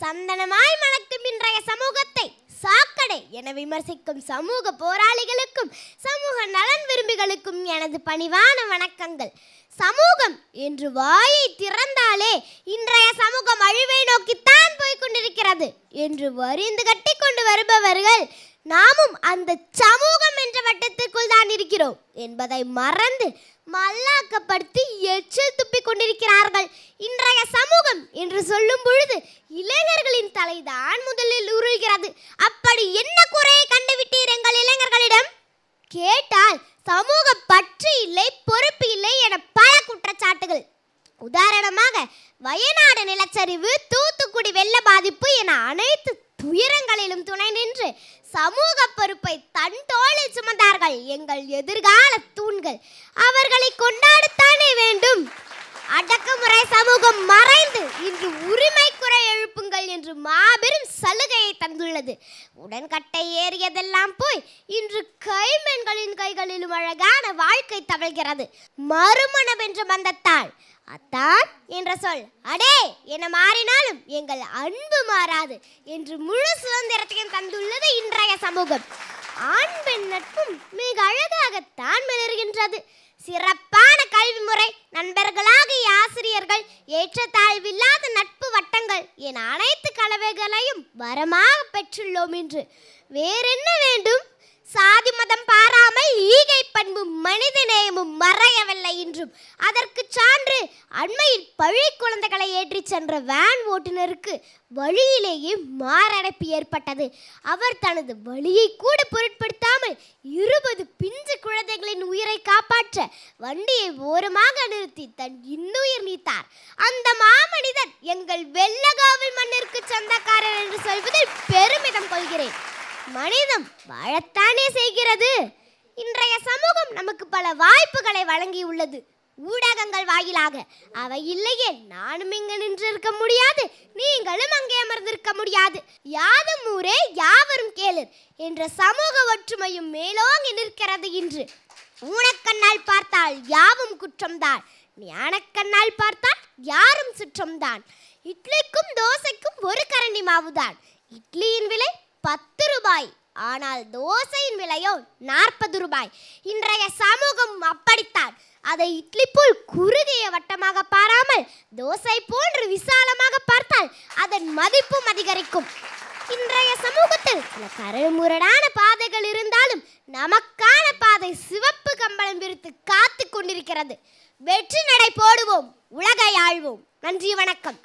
சந்தனமாய் மணக்கும் இன்றைய சமூகத்தை சாக்கடை என விமர்சிக்கும் சமூக போராளிகளுக்கும் சமூக எனது பணிவான வணக்கங்கள். சமூகம் என்று வாயை திறந்தாலே இன்றைய சமூகம் அழிவை நோக்கித்தான் போய்க் கொண்டிருக்கிறது என்று வரிந்து கட்டி கொண்டு வருபவர்கள் நாமும் அந்த சமூகம் என்ற வட்டத்திற்குள் தான் இருக்கிறோம் என்பதை மறந்து மல்லாக்கப்படுத்தி எச்சில் துப்பிக் கொண்டிருக்கிறார்கள். இன்றைய சமூகம் என்று சொல்லும் பொழுது இளைஞர்களின் தலைதான் முதலில் உருள்கிறது. அப்படி என்ன குறையை கண்டுவிட்டீர் எங்கள் இளைஞர்களிடம்? கேட்டால் சமூக பற்று இல்லை பொறுப்பு இல்லை என பல குற்றச்சாட்டுகள். உதாரணமாக வயநாடு நிலச்சரிவு தூத்துக்குடி வெள்ள பாதிப்பு என அனைத்து துயரங்களிலும் துணை நின்று சமூக பொறுப்பை தன் தோளில் சுமந்தார்கள். எங்கள் எதிர்கால தூண்கள் அவர்களை கொண்டாடத்தானே வேண்டும் அடக்குமுறை சமூகம் மறைந்து இன்று உரிமை குறை எழுப்புங்கள் என்று மாபெரும் சலுகையை தந்துள்ளது. உடன்கட்டை ஏறியதெல்லாம் போய் இன்று கைமென்களின் கைகளிலும் அழகான வாழ்க்கை தவழ்கிறது. மறுமணம் என்று வந்தத்தாள் அத்தான் என்ற சொல். அடே என மாறினாலும் எங்கள் அன்பு மாறாது என்று முழு சுதந்திரத்தையும் தந்துள்ளது இன்றைய சமூகம். ஆண் பெண் நட்பும் மிக அழகாகத்தான் மலர்கின்றது சிறப்பான கல்வி முறை நண்பர்களாகிய ஆசிரியர்கள் ஏற்றத்தாழ்வில்லாத நட்பு வட்டங்கள் என அனைத்து கலவைகளையும் வரமாக பெற்றுள்ளோம் என்று வேறென்ன வேண்டும்? என்றும் அதற்கு சான்று அண்மையில் பழி குழந்தைகளை ஏற்றிச் சென்ற வேன் ஓட்டுநருக்கு வழியிலேயே மாரடைப்பு ஏற்பட்டது. அவர் தனது வழியை கூட பொருட்படுத்தாமல் இருபது பிஞ்சு குழந்தைகளின் உயிரை காப்பாற்ற வண்டியை ஓரமாக நிறுத்தி தன் இன்னுயிர் நீத்தார். அந்த மாமனிதர் எங்கள் வெள்ளகாவில் மண்ணிற்கு சொந்தக்காரர் என்று சொல்வதில் பெருமிதம் கொள்கிறேன். மனிதம் வாழத்தானே செய்கிறது. இன்றைய சமூகம் நமக்கு பல வாய்ப்புகளை வழங்கியுள்ளது. ஊடகங்கள் வாயிலாக. அவை இல்லையே நானும் இங்கு நின்றிருக்க முடியாது நீங்களும் அங்கே அமர்ந்திருக்க முடியாது. யாதும் ஊரே யாவரும் கேளர் என்ற சமூக ஒற்றுமையும் மேலோங்கி நிற்கிறது இன்று. ஊனக்கண்ணால் பார்த்தால் யாவும் குற்றம்தான். ஞானக்கண்ணால் பார்த்தால் யாரும் சுற்றம்தான். இட்லிக்கும் தோசைக்கும் ஒரு கரண்டி மாவுதான். இட்லியின் விலை பத்து ரூபாய். ஆனால் தோசையின் விலையோ நாற்பது ரூபாய். இன்றைய சமூகம் அப்படித்தான். அதை இட்லி போல் குறுகிய வட்டமாக பாராமல் தோசை போன்று விசாலமாக பார்த்தால் அதன் மதிப்பும் அதிகரிக்கும். இன்றைய சமூகத்தில் சில கருமுரடான பாதைகள் இருந்தாலும் நமக்கான பாதை சிவப்பு கம்பளம் விரித்து காத்து கொண்டிருக்கிறது. வெற்றி நடை போடுவோம் உலகை ஆழ்வோம் நன்றி வணக்கம்.